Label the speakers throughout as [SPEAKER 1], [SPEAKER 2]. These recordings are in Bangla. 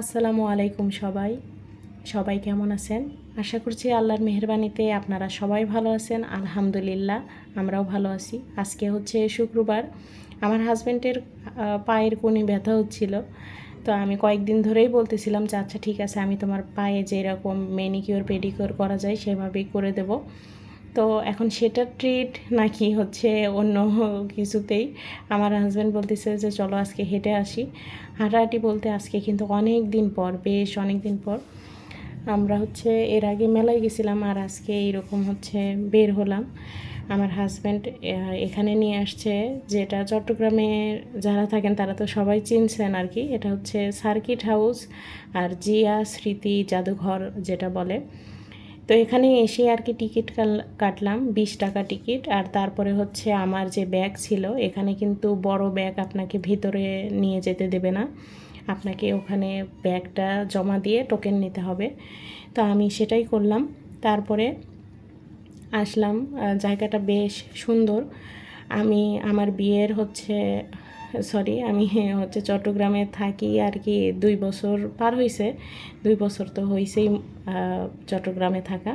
[SPEAKER 1] আসসালামু আলাইকুম সবাই। সবাই কেমন আছেন? আশা করছি আল্লাহর মেহরবানিতে আপনারা সবাই ভালো আছেন। আলহামদুলিল্লাহ, আমরাও ভালো আছি। আজকে হচ্ছে শুক্রবার। আমার হাজব্যান্ডের পায়ের কোনি ব্যথা হচ্ছিল। তো আমি কয়েকদিন ধরেই বলতেছিলাম যে আচ্ছা ঠিক আছে, আমি তোমার পায়ে যেরকম মেনিকিওর পেডিকিওর করা যায়, সেভাবেই করে দেব। তো এখন সেটা ট্রিট নাকি হচ্ছে অন্য কিছুতেই। আমার হাজব্যান্ড বলতেছে যে, চলো আজকে হেঁটে আসি। হাঁটাহাঁটি বলতে, আজকে কিন্তু অনেক দিন পর, বেশ অনেক দিন পর। আমরা হচ্ছে এর আগে মেলায় গেছিলাম আর আজকে এইরকম হচ্ছে বের হলাম। আমার হাজব্যান্ড এখানে নিয়ে আসছে যেটা চট্টগ্রামে যারা থাকেন তারা তো সবাই চিনছেন আর কি। এটা হচ্ছে সার্কিট হাউস আর জিয়া স্মৃতি জাদুঘর যেটা বলে। তো এখানে এসে আর কি টিকিট কাটলাম, বিশ টাকা টিকিট। আর তারপরে হচ্ছে আমার যে ব্যাগ ছিল, এখানে কিন্তু বড় ব্যাগ আপনাকে ভিতরে নিয়ে যেতে দেবে না। আপনাকে ওখানে ব্যাগটা জমা দিয়ে টোকেন নিতে হবে। তো আমি সেটাই করলাম। তারপরে আসলাম জায়গাটা বেশ সুন্দর। আমি, আমার বিয়ের হচ্ছে সরি আমি হচ্ছে চট্টগ্রামে থাকি আর কি দুই বছর পার হয়েছে দুই বছর তো হয়েছেই চট্টগ্রামে থাকা।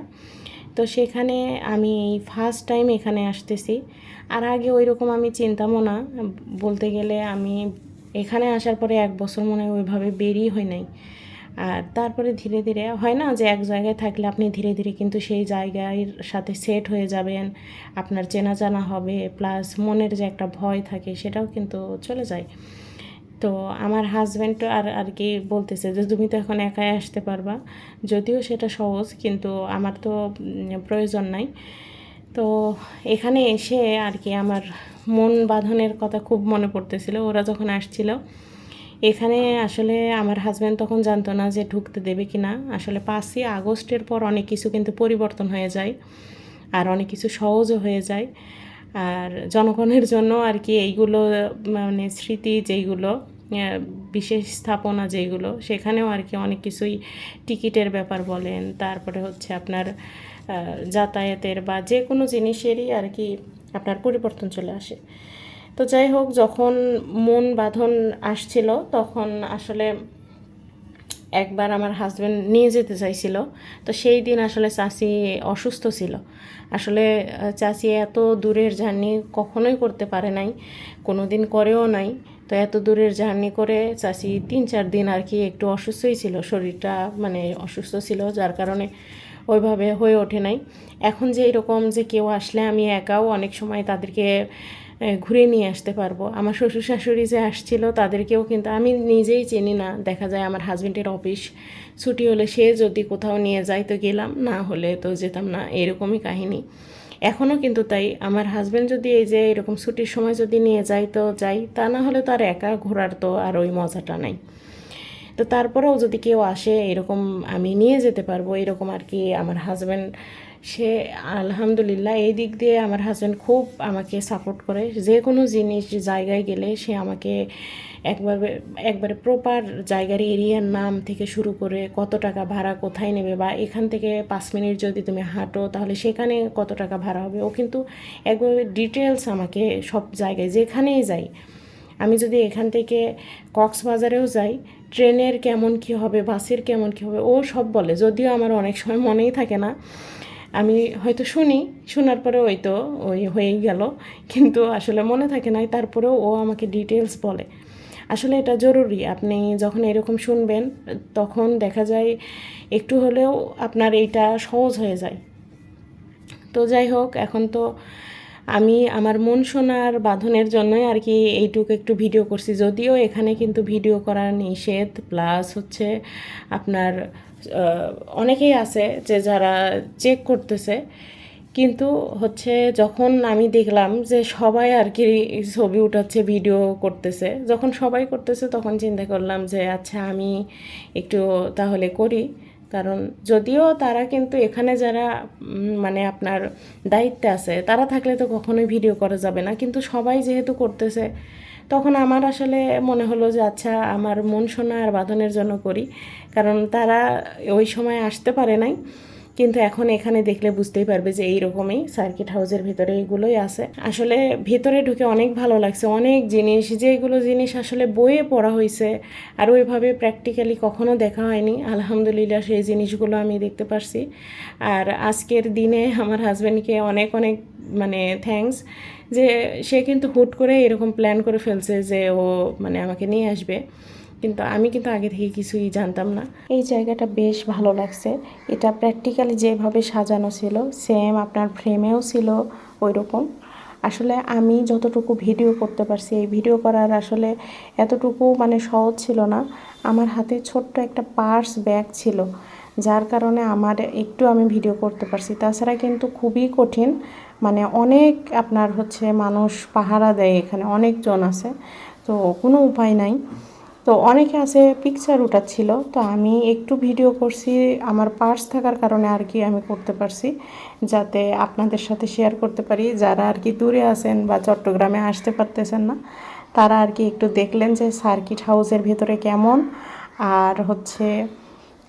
[SPEAKER 1] তো সেখানে আমি এই ফার্স্ট টাইম এখানে আসতেছি। আর আগে ওই রকম আমি চিন্তামও না। বলতে গেলে আমি এখানে আসার পরে এক বছর মনে হয় ওইভাবে বেরিয়ে হয় নাই। আর তারপরে ধীরে ধীরে, হয় না যে এক জায়গায় থাকলে আপনি ধীরে ধীরে কিন্তু সেই জায়গার সাথে সেট হয়ে যাবেন, আপনার চেনা জানা হবে প্লাস মনের যে একটা ভয় থাকে সেটাও কিন্তু চলে যায়। তো আমার হাজব্যান্ড আর আর কি বলতেছে যে তুমি তো এখন একাই আসতে পারবা, যদিও সেটা সহজ কিন্তু আমার তো প্রয়োজন নাই। তো এখানে এসে আর কি আমার মন বাঁধনের কথা খুব মনে পড়তেছিল, ওরা যখন আসছিল এখানে আসলে আমার হাজব্যান্ড তখন জানতো না যে ঢুকতে দেবে কি না আসলে পাঁচই আগস্টের পর অনেক কিছু কিন্তু পরিবর্তন হয়ে যায় আর অনেক কিছু সহজও হয়ে যায়। আর জনগণের জন্য আর কি এইগুলো মানে স্মৃতি যেইগুলো বিশেষ স্থাপনা যেইগুলো, সেখানেও আর কি অনেক কিছুই টিকিটের ব্যাপার বলেন, তারপরে হচ্ছে আপনার যাতায়াতের বা যে কোনো জিনিসেরই আর কি আপনার পরিবর্তন চলে আসে। তো যাই হোক, যখন মন বাঁধন আসছিল, তখন আসলে একবার আমার হাজব্যান্ড নিয়ে যেতে চাইছিল। তো সেই দিন আসলে চাষি অসুস্থ ছিল। আসলে চাষি এত দূরের জার্নি কখনোই করতে পারে নাই কোনো দিন করেও নাই। তো এত দূরের জার্নি করে চাচি তিন চার দিন আর কি একটু অসুস্থই ছিল। শরীরটা মানে অসুস্থ ছিল, যার কারণে ওইভাবে হয়ে ওঠে নাই। এখন যে এরকম যে কেউ আসলে আমি একাও অনেক সময় তাদেরকে ঘুরে নিয়ে আসতে পারব। আমার শ্বশুর শাশুড়ি যে আসছিল, তাদেরকেও কিন্তু আমি নিজেই চিনি না। দেখা যায় আমার হাজবেন্ডের অফিস ছুটি হলে সে যদি কোথাও নিয়ে যায় তো গেলাম, না হলে তো যেতাম না। এরকমই কাহিনী। এখনও কিন্তু তাই। আমার হাজব্যান্ড যদি এই যে এরকম ছুটির সময় যদি নিয়ে যায় তো যাই, তা না হলে তো আর একা ঘোরার তো আর ওই মজাটা নাই। তো তারপরেও যদি কেউ আসে, এরকম আমি নিয়ে যেতে পারব। এরকম আর কি আমার হাজব্যান্ড সে আলহামদুলিল্লাহ এই দিক দিয়ে আমার হাজব্যান্ড খুব আমাকে সাপোর্ট করে। যে কোনো জিনিস জায়গায় গেলে সে আমাকে একবারে একবারে প্রপার জায়গার এরিয়ার নাম থেকে শুরু করে কত টাকা ভাড়া কোথায় নেবে বা এখান থেকে পাঁচ মিনিট যদি তুমি হাঁটো তাহলে সেখানে কত টাকা ভাড়া হবে। ও কিন্তু একবারে ডিটেলস আমাকে সব জায়গায়, যেখানেই যাই। আমি যদি এখান থেকে কক্সবাজারেও যাই, ট্রেনের কেমন কি হবে, বাসের কেমন কি হবে, ও সব বলে। যদিও আমার অনেক সময় মনেই থাকে না আমি হয়তো শুনি, শোনার পরে ওই তো ওই হয়েই গেল। কিন্তু আসলে মনে থাকে না তারপরেও ও আমাকে ডিটেলস বলে। আসলে এটা জরুরি, আপনি যখন এরকম শুনবেন, তখন দেখা যায় একটু হলেও আপনার এইটা সহজ হয়ে যায়। তো যাই হোক, এখন তো আমি আমার মন শোনার বাঁধনের জন্যই আর কি এইটুকু একটু ভিডিও করছি। যদিও এখানে কিন্তু ভিডিও করা নিষেধ প্লাস হচ্ছে আপনার অনেকেই আছে যে যারা চেক করতেছে। কিন্তু হচ্ছে যখন আমি দেখলাম যে সবাই আর কি ছবি উঠাচ্ছে ভিডিও করতেছে, যখন সবাই করতেছে তখন চিন্তা করলাম যে আচ্ছা আমি একটু তাহলে করি। কারণ যদিও তারা কিন্তু এখানে যারা মানে আপনার দায়িত্বে আছে, তারা থাকলে তো কখনোই ভিডিও করা যাবে না। কিন্তু সবাই যেহেতু করতেছে, তখন আমার আসলে মনে হলো যে আচ্ছা আমার মন শোনা আর বাঁধনের জন্য করি। কারণ তারা ওই সময় আসতে পারে নাই। কিন্তু এখন এখানে দেখলে বুঝতেই পারবে যে এইরকমই সার্কিট হাউসের ভিতরে এগুলোই আছে। আসলে ভেতরে ঢুকে অনেক ভালো লাগছে, অনেক জিনিস, যেগুলো জিনিস আসলে বইয়ে পড়া হয়েছে আর ওইভাবে প্র্যাকটিক্যালি কখনো দেখা হয়নি। আলহামদুলিল্লাহ সেই জিনিসগুলো আমি দেখতে পারছি। আর আজকের দিনে আমার হাজব্যান্ডকে অনেক অনেক মানে থ্যাঙ্কস যে সে কিন্তু হুট করে এরকম প্ল্যান করে ফেলছে যে ও মানে আমাকে নিয়ে আসবে। কিন্তু আমি কিন্তু আগে থেকে কিছুই জানতাম না। এই জায়গাটা বেশ ভালো লাগছে। এটা প্র্যাকটিক্যালি যেভাবে সাজানো ছিল সেম আপনার ফ্রেমেও ছিল ওই রকম আসলে আমি যতটুকু ভিডিও করতে পারছি, এই ভিডিও করার আসলে এতটুকু মানে সহজ ছিল না। আমার হাতে ছোট্ট একটা পার্স ব্যাগ ছিল, যার কারণে আমার একটু আমি ভিডিও করতে পারছি। তাছাড়া কিন্তু খুবই কঠিন মানে অনেক আপনার হচ্ছে মানুষ পাহারা দেয় এখানে, অনেকজন আছে। তো কোনো উপায় নাই। তো অনেকে আছে পিকচার উঠাচ্ছিল, তো আমি একটু ভিডিও করছি, আমার পার্স থাকার কারণে আর কি আমি করতে পারছি, যাতে আপনাদের সাথে শেয়ার করতে পারি, যারা আর কি দূরে আছেন বা চট্টগ্রামে আসতে পারতেছেন না, তারা আর কি একটু দেখলেন যে সার্কিট হাউসের ভেতরে কেমন, আর হচ্ছে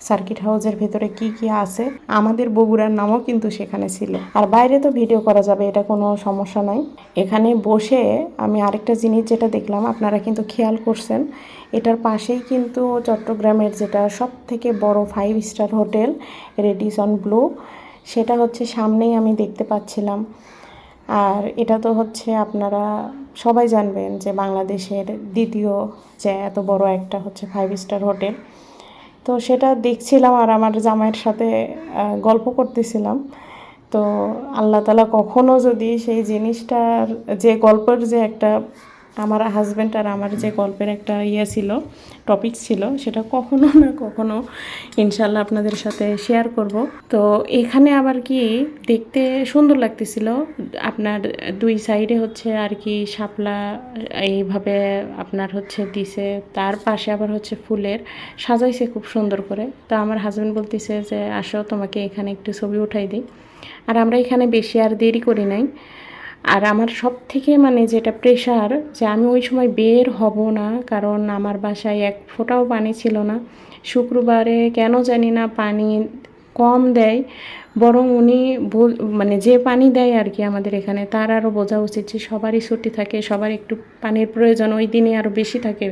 [SPEAKER 1] সার্কিট হাউসের ভেতরে কি কি আছে? আমাদের বগুড়ার নামও কিন্তু সেখানে ছিল। আর বাইরে তো ভিডিও করা যাবে, এটা কোনো সমস্যা নাই। এখানে বসে আমি আরেকটা জিনিস যেটা দেখলাম, আপনারা কিন্তু খেয়াল করছেন, এটার পাশেই কিন্তু চট্টগ্রামের যেটা সব থেকে বড় five star hotel Radisson Blu সেটা হচ্ছে সামনেই আমি দেখতে পাচ্ছিলাম। আর এটা তো হচ্ছে আপনারা সবাই জানবেন যে বাংলাদেশের দ্বিতীয় যে এত বড় একটা হচ্ছে ফাইভ স্টার হোটেল। তো সেটা দেখছিলাম আর আমার জামাইয়ের সাথে গল্প করতেছিলাম। তো আল্লাহ তালা কখনও যদি সেই জিনিসটার যে গল্পের যে একটা আমার হাজব্যান্ড আর আমার যে গল্পের একটা ইয়ে ছিল টপিক ছিল, সেটা কখনো না কখনো ইনশাল্লাহ আপনাদের সাথে শেয়ার করব। তো এখানে আবার কি দেখতে সুন্দর লাগতেছিল, আপনার দুই সাইডে হচ্ছে আর কি শাপলা, এইভাবে আপনার হচ্ছে দিছে, তার পাশে আবার হচ্ছে ফুলের, সাজাইছে খুব সুন্দর করে। তো আমার হাজব্যান্ড বলতেছে যে, আসো তোমাকে এখানে একটু ছবি উঠাই দিই। আর আমরা এখানে বেশি আর দেরি করি নাই। আর আমার সব থেকে মানে যেটা প্রেশার যে আমি ওই সময় বের হব না, কারণ আমার বাসায় এক ফোঁটাও পানি ছিল না। শুক্রবারে কেন জানি না পানি কম দেয়, বরং উনি মানে যে পানি দেয় আর কি আমাদের এখানে, তার আরও বোঝা উচিত যে সবারই ছুটি থাকে, সবার একটু পানির প্রয়োজন, ওই দিনে আরও বেশি থাকে।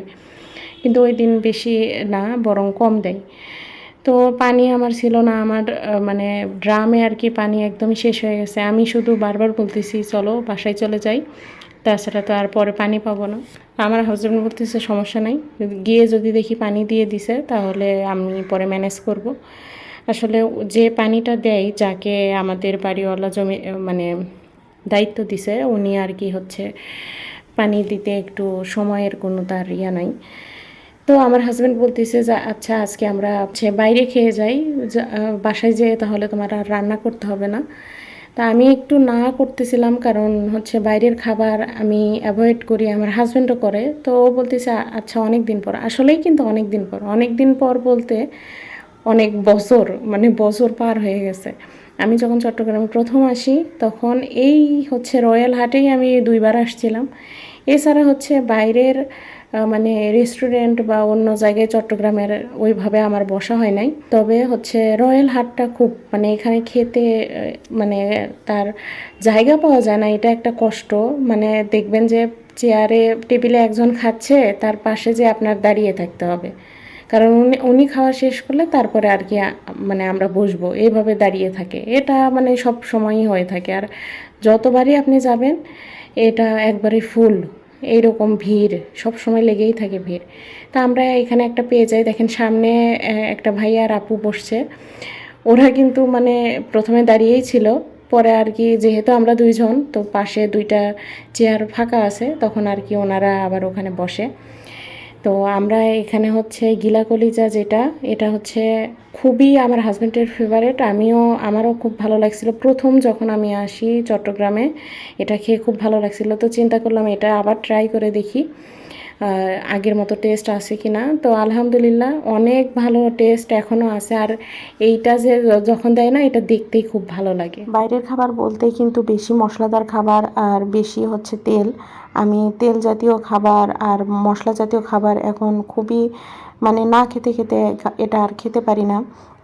[SPEAKER 1] কিন্তু ওই দিন বেশি না, বরং কম দেয়। তো পানি আমার ছিল না, আমার মানে ড্রামে আর কি পানি একদমই শেষ হয়ে গেছে। আমি শুধু বারবার বলতেছি, চলো, বাসায় চলে যাই। তাছাড়া তো আর পরে পানি পাবো না। আমার হাজব্যান্ড বলতেছে, সমস্যা নাই। গিয়ে যদি দেখি পানি দিয়ে দিছে, তাহলে আমি পরে ম্যানেজ করব। আসলে যে পানিটা দেয়, যাকে আমাদের বাড়িওয়ালা জমি মানে দায়িত্ব দিছে, উনি আর কি হচ্ছে পানি দিতে একটু সময়ের কোনো তার ইয়া নাই। তো আমার হাজব্যান্ড বলতেছে যে আচ্ছা আজকে আমরা বাইরে খেয়ে যাই। বাসায় যেয়ে তাহলে তোমার আর রান্না করতে হবে না। তা আমি একটু না করতেছিলাম কারণ হচ্ছে বাইরের খাবার আমি অ্যাভয়েড করি, আমার হাজব্যান্ডও করে। তো ও বলতেছে আচ্ছা অনেক দিন পর। আসলেই কিন্তু অনেক দিন পর। অনেক দিন পর বলতে অনেক বছর মানে বছর পার হয়ে গেছে। আমি যখন চট্টগ্রামে প্রথম আসি, তখন এই হচ্ছে রয়্যাল হাটেই আমি দুইবার আসছিলাম। এছাড়া হচ্ছে বাইরের মানে রেস্টুরেন্ট বা অন্য জায়গায় চট্টগ্রামের ওইভাবে আমার বসা হয় নাই। তবে হচ্ছে রয়্যাল হাটটা খুব মানে এখানে খেতে মানে তার জায়গা পাওয়া যায় না, এটা একটা কষ্ট। মানে দেখবেন যে চেয়ারে টেবিলে একজন খাচ্ছে, তার পাশে যে আপনার দাঁড়িয়ে থাকতে হবে। কারণ উনি উনি খাওয়া শেষ করলে তারপরে আর কি মানে আমরা বসবো, এইভাবে দাঁড়িয়ে থাকে। এটা মানে সব সময়ই হয়ে থাকে। আর যতবারই আপনি যাবেন, এটা একবারে ফুল এইরকম ভিড়, সব সময় লেগেই থাকে ভিড়। তা আমরা এখানে একটা পেয়ে যাই, দেখেন সামনে একটা ভাই আর আপু বসছে। ওরা কিন্তু মানে প্রথমে দাঁড়িয়েই ছিল, পরে আর কি যেহেতু আমরা দুইজন, তো পাশে দুইটা চেয়ার ফাঁকা আছে, তখন আর কি ওনারা আবার ওখানে বসে। তো আমরা এখানে হচ্ছে গিলা কলিজা যেটা, এটা হচ্ছে খুবই আমার হাজব্যান্ডের ফেভারেট আমিও, আমারও খুব ভালো লাগছিল। প্রথম যখন আমি আসি চট্টগ্রামে, এটা খেয়ে খুব ভালো লাগছিল। তো চিন্তা করলাম এটা আবার ট্রাই করে দেখি। আগের মতো টেস্ট আছে কি না তো আলহামদুলিল্লাহ অনেক ভালো টেস্ট এখনও আছে আর এইটা যে যখন দেয় না, এটা দেখতেই খুব ভালো লাগে। বাইরের খাবার বলতে কিন্তু বেশি মশলাদার খাবার আর বেশি হচ্ছে তেল। আমি তেল জাতীয় খাবার আর মশলা জাতীয় খাবার এখন খুবই মানে না খেতে খেতে এটা আর খেতে পারি না।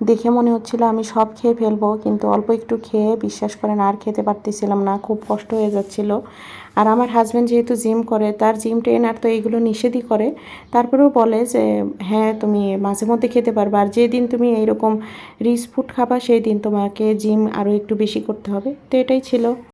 [SPEAKER 1] দেখে মনে হচ্ছিল আমি সব খেয়ে ফেলব, কিন্তু অল্প একটু খেয়ে বিশ্বাস করেন আর খেতে পারতেছিলাম না, খুব কষ্ট হয়ে যাচ্ছিল। আর আমার হাজব্যান্ড যেহেতু জিম করে, তার জিম ট্রেনার তো এইগুলো নিষেধই করে। তারপরেও বলে যে হ্যাঁ তুমি মাঝে মধ্যে খেতে পারবে। আর যেদিন তুমি এইরকম রিচ ফুড খাবা সেই দিন তোমাকে জিম আরও একটু বেশি করতে হবে। তো এটাই ছিল।